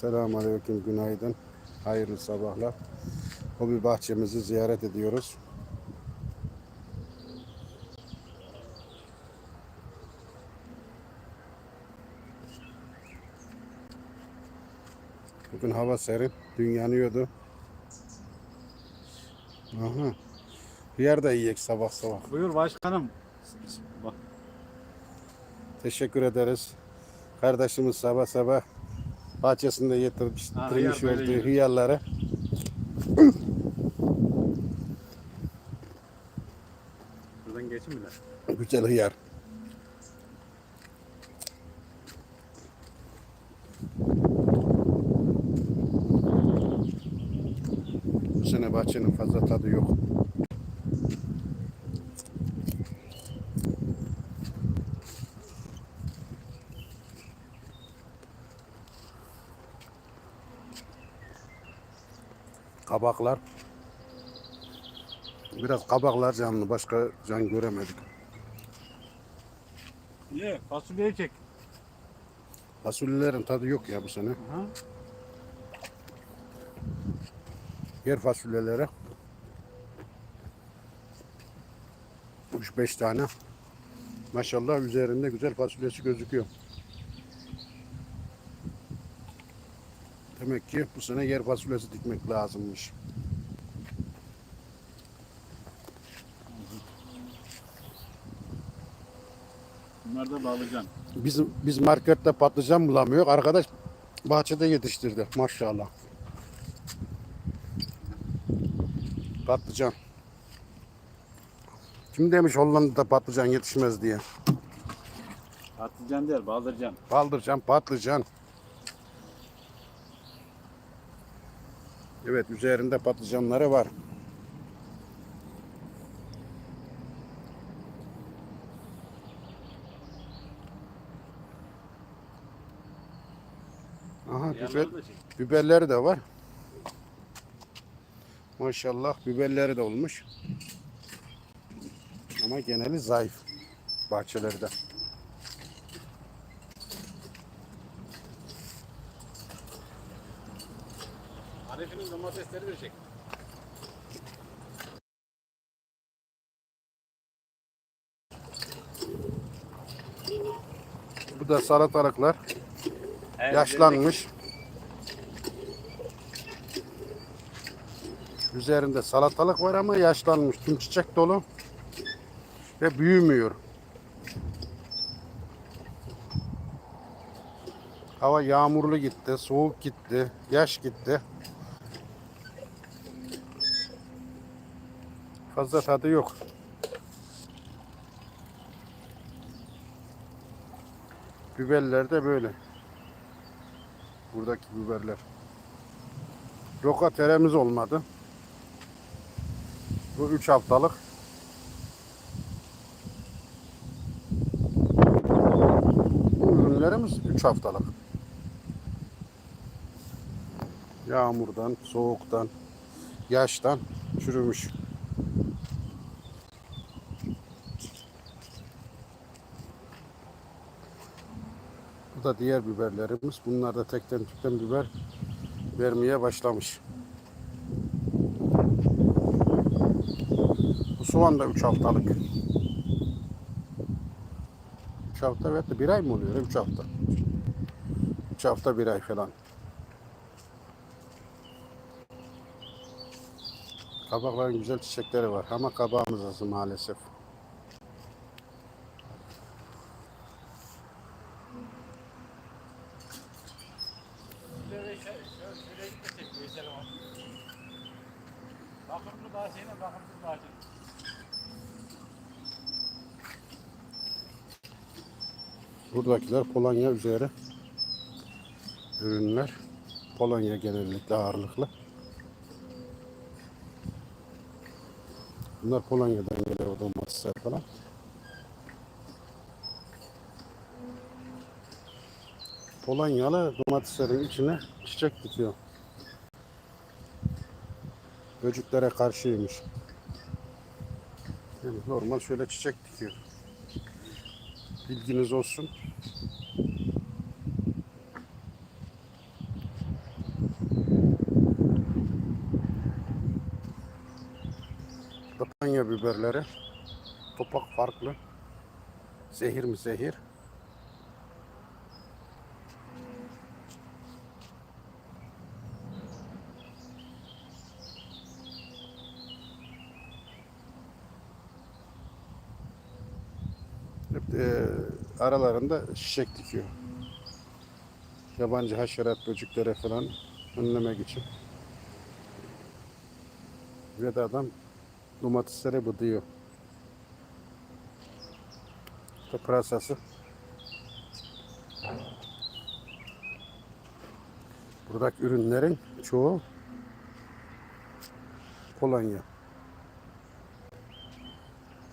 Selamun Aleyküm, günaydın. Hayırlı sabahlar. Hobi bahçemizi ziyaret ediyoruz. Bugün hava serin, dün yanıyordu. Aha. Hıyar da yiyek sabah sabah. Buyur başkanım. Bak. Teşekkür ederiz. Kardeşimiz sabah sabah bahçesinde böyle olduğu hıyarları Buradan geçin lan? güzel hıyar. Bu sene bahçenin fazla tadı yok. Kabaklar. Biraz kabaklar canlı. Başka can göremedik. Ye fasulyeyi çek. Fasulyelerin tadı yok ya bu sene. Ha? Yer fasulyeleri. 3-5 tane. Maşallah üzerinde güzel fasulyesi gözüküyor. Demek ki bu sene yer fasulyesi dikmek lazımmış. Bunlar da bağlayacaksın. Biz, biz markette patlıcan bulamıyor. Arkadaş bahçede yetiştirdi. Maşallah. Patlıcan. Kim demiş Hollanda'da patlıcan yetişmez diye. Patlıcan değil bağlayacaksın. Baldırcan, patlıcan. Evet üzerinde patlıcanları var. Aha biber, biberleri de var. Maşallah biberleri de olmuş. Ama geneli zayıf bahçelerde. De çek. Bu da salatalıklar. Evet, Yaşlanmış. Üzerinde salatalık var ama yaşlanmış. Tüm çiçek dolu. Ve büyümüyor. Hava yağmurlu gitti, soğuk gitti, yaş gitti. Fazla tadı yok. Biberler de böyle. Buradaki biberler. Roka teremiz olmadı. Bu 3 haftalık. Bu ürünlerimiz 3 haftalık. Yağmurdan, soğuktan, yaştan çürümüş. Bu da diğer biberlerimiz. Bunlar da tekten tükten biber vermeye başlamış. Bu soğan da 3 haftalık. 3 hafta de bir ay mı oluyor? 3 hafta. 3 hafta bir ay falan. Kabakların güzel çiçekleri var ama kabağımız az maalesef. Buradakiler Polonya üzeri ürünler. Polonya genellikle ağırlıklı. Bunlar Polonya'dan geliyor domatesler falan. Polonyalı domateslerin içine çiçek dikiyor. Böcüklere karşıymış. Yani normal şöyle çiçek dikiyor. Bilginiz olsun. Lapanya biberleri. Topak farklı. Zehir mi zehir? Aralarında çiçek dikiyor. Yabancı haşerat böceklere falan önlemek için. Ve de adam domateslere bıdıyor. İşte pırasası. Buradaki ürünlerin çoğu Polonya.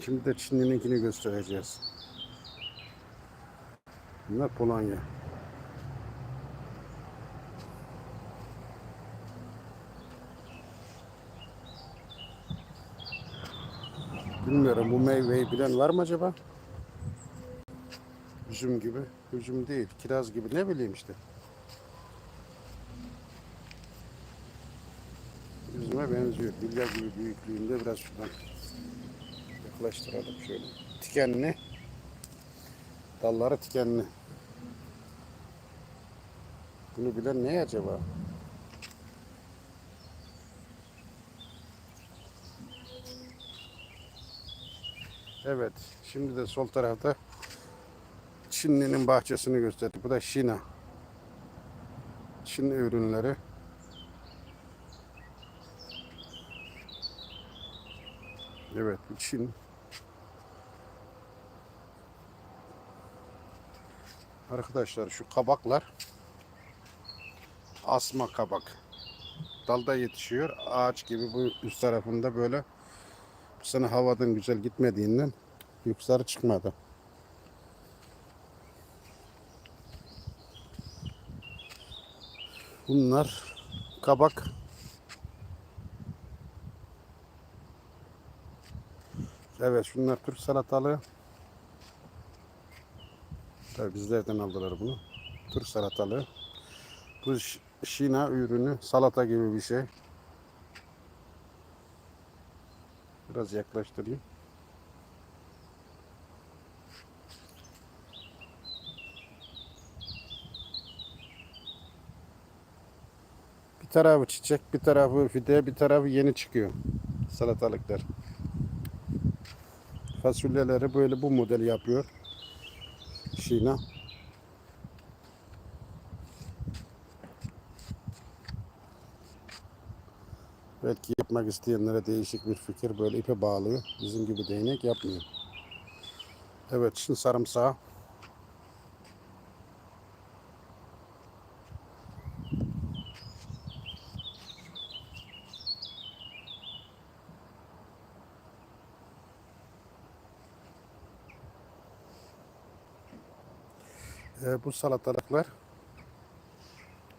Şimdi de Çinli'ninkini göstereceğiz. Bunlar Polonya. Bilmiyorum bu meyveyi bilen var mı acaba? Üzüm gibi. Üzüm değil. Kiraz gibi ne bileyim işte. Üzüme benziyor. Bilya gibi büyüklüğünde biraz şuradan yaklaştıralım şöyle. Tikenli. Dalları tikenli. Bunu bilen ne acaba? Evet. Şimdi de sol tarafta Çinli'nin bahçesini gösterdik. Bu da Şina. Çin ürünleri. Evet Çin. Arkadaşlar şu kabaklar asma kabak. Dalda yetişiyor. Ağaç gibi bu üst tarafında böyle bu sene havadan güzel gitmediğinden yukarı çıkmadı. Bunlar kabak. Evet şunlar Türk salatalığı. Tabii bizlerden aldılar bunu. Türk salatalığı. Bu Şina ürünü salata gibi bir şey. Biraz yaklaştırayım. Bir tarafı çiçek, bir tarafı fide, bir tarafı yeni çıkıyor. Salatalıklar. Fasulyeleri böyle bu model yapıyor. Şina. Belki yapmak isteyenlere değişik bir fikir böyle ipe bağlıyor. Bizim gibi değnek yapmıyor. Evet şimdi sarımsağı. Ee, bu salatalıklar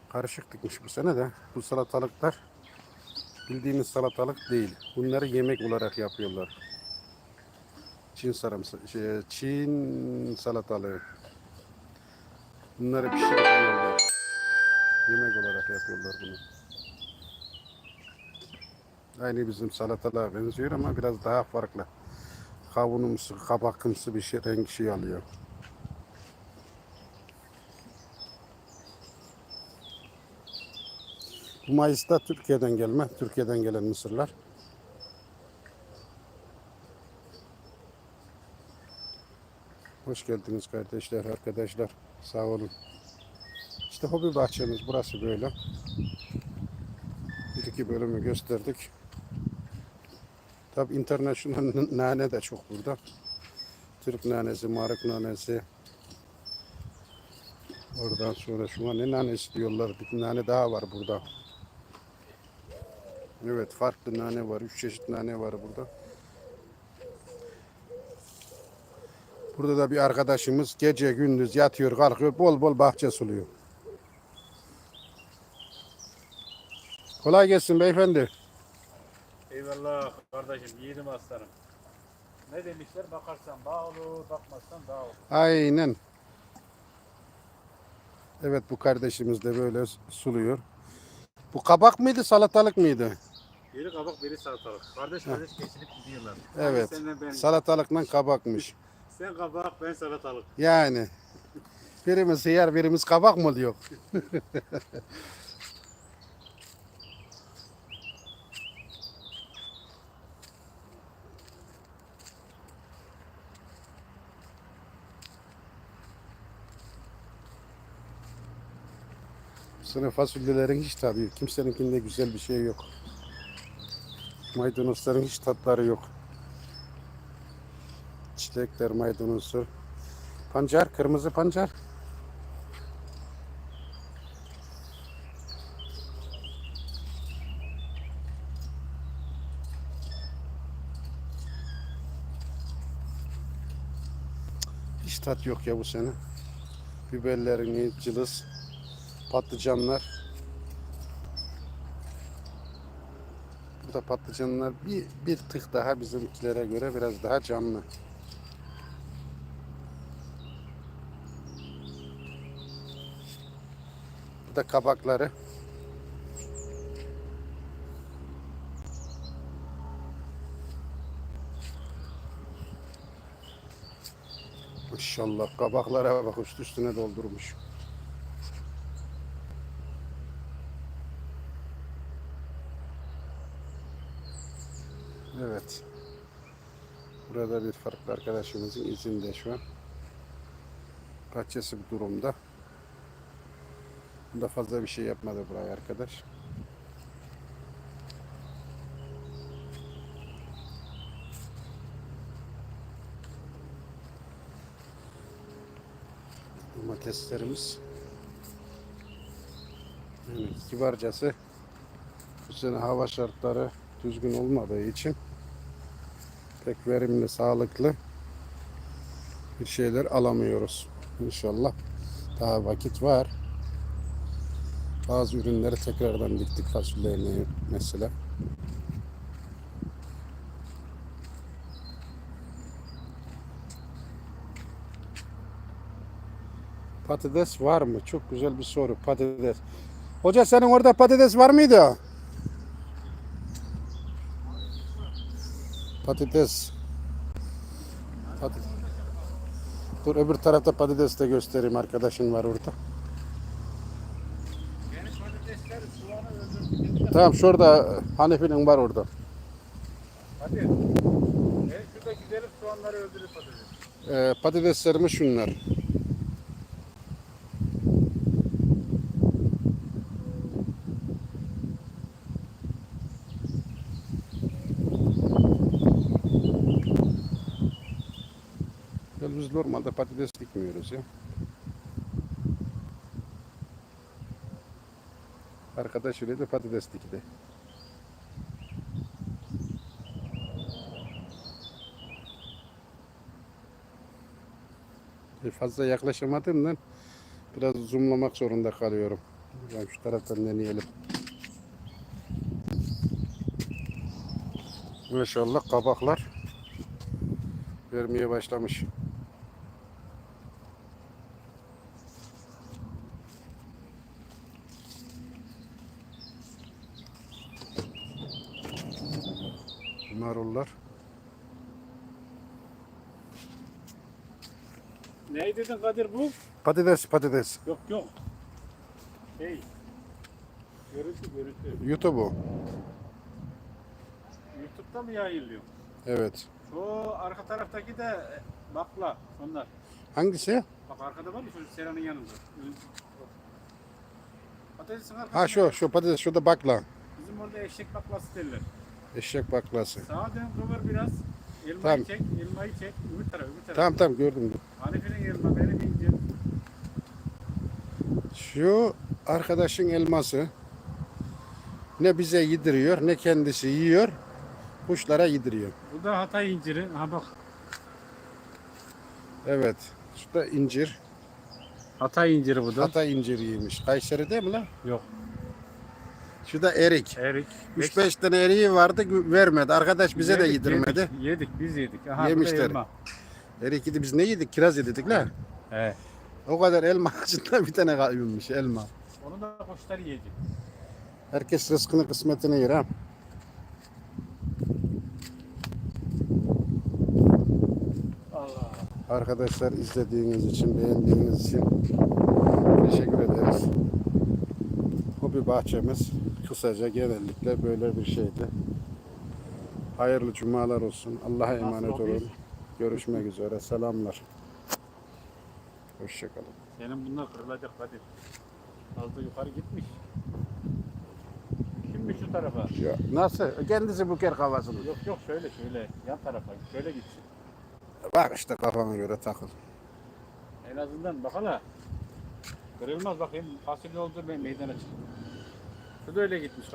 karışık dikmiş bu sene de. Bu salatalıklar bildiğimiz salatalık değil. Bunları yemek olarak yapıyorlar. Çin sarımsı, şey, Çin salatalığı. Bunları pişirip yiyorlar. Yemek olarak yapıyorlar bunu. Aynı bizim salatalığa benziyor ama biraz daha farklı. Kavunumsu, kabakımsı bir şey, renk şey alıyor. Bu Mayıs'ta Türkiye'den gelme, Türkiye'den gelen mısırlar. Hoş geldiniz kardeşler, arkadaşlar. Sağ olun. İşte hobi bahçemiz burası böyle. Bir iki bölümü gösterdik. Tabi international nane de çok burada. Türk nanesi, marık nanesi. Oradan sonra şuna ne nanesi diyorlar. Bir nane daha var burada. Evet farklı nane var. Üç çeşit nane var burada. Burada da bir arkadaşımız gece gündüz yatıyor kalkıyor bol bol bahçe suluyor. Kolay gelsin beyefendi. Eyvallah kardeşim yiğidim aslanım. Ne demişler bakarsan bağ olur bakmazsan dağ olur. Aynen. Evet bu kardeşimiz de böyle suluyor. Bu kabak mıydı salatalık mıydı? Biri kabak, biri salatalık. Kardeş kardeş geçinip gidiyorlar. Evet. Hani Sen, ben, Salatalıkla kabakmış. sen kabak, ben salatalık. Yani. Birimiz hıyar, birimiz kabak mı oluyor? Sınıf fasulyelerin hiç tadı yok. Kimseninkinde güzel bir şey yok. Maydanozların hiç tatları yok. Çilekler, maydanozlar. Pancar, kırmızı pancar. Hiç tat yok ya bu sene. Biberlerini, cılız, patlıcanlar. Burada patlıcanlar bir, bir tık daha bizimkilere göre biraz daha canlı. Bu da kabakları. Maşallah kabaklara bak üst üstüne doldurmuş. Evet. Burada bir farklı arkadaşımızın izinde şu an. Bahçesi bu durumda. Bunda fazla bir şey yapmadı buraya arkadaş. Domateslerimiz. Yani kibarcası bu sene hava şartları düzgün olmadığı için pek verimli, sağlıklı bir şeyler alamıyoruz. İnşallah daha vakit var. Bazı ürünleri tekrardan diktik fasulyeyi mesela. Patates var mı? Çok güzel bir soru. Patates. Hoca senin orada patates var mıydı? Patates. Patates. Dur öbür tarafta patates de göstereyim. Arkadaşın var orada. Tamam şurada Hanefi'nin var orada. Hadi. Ben şurada gidelim soğanları öldürür patates. Ee, patateslerimiz şunlar. Normalde patates dikmiyoruz ya. Arkadaş öyle de patates dikti. E, Fazla yaklaşamadığımdan biraz zoomlamak zorunda kalıyorum. Ben şu taraftan deneyelim. Maşallah kabaklar vermeye başlamış. Marullar. Ne dedin Kadir bu? Patates patates. Yok yok. Hey. Görüntü görüntü. YouTube'u. Youtube'da mı yayınlıyor? Evet. Şu arka taraftaki de e, bakla onlar. Hangisi? Bak arkada var mı çocuk Sera'nın yanında? Patatesin arkasında. Ha şu şu patates şurada bakla. Bizim orada eşek baklası derler. Eşek baklası. Sağa dön kıvır biraz. Elmayı Tamam. çek, elmayı çek. Öbür tarafa, öbür tarafa. Tamam tamam gördüm. Hanife'nin elma benim incir. Şu arkadaşın elması ne bize yediriyor ne kendisi yiyor. Kuşlara yediriyor. Bu da Hatay inciri. Ha bak. Evet. Şu da incir. Hatay inciri bu da. Hatay inciriymiş. Kayseri değil mi lan? Yok. Şu da erik. Erik. 3-5 tane eriği vardı vermedi. Arkadaş bize yedik, de yedirmedi. Yedik, yedik biz yedik. Aha, Yemişler. Erik yedi biz ne yedik? Kiraz yedik la. Evet. O kadar elma ağacından bir tane kaybolmuş elma. Onu da kuşlar yiyecek. Herkes rızkını kısmetini yer ha. Allah. Arkadaşlar izlediğiniz için, beğendiğiniz için bahçemiz kısaca genellikle böyle bir şeydi. Hayırlı cumalar olsun. Allah'a emanet olun. Görüşmek üzere. Selamlar. Hoşçakalın. Senin bunlar kırılacak Kadir. Fazla yukarı gitmiş. Şimdi şu tarafa. Ya, nasıl? Kendisi bu ker kafasını. Yok yok şöyle şöyle yan tarafa şöyle gitsin. Bak işte kafana göre takıl. En azından bak hala. Kırılmaz bakayım fasulye oldu ben meydana çık. Şu da öyle gitmiş.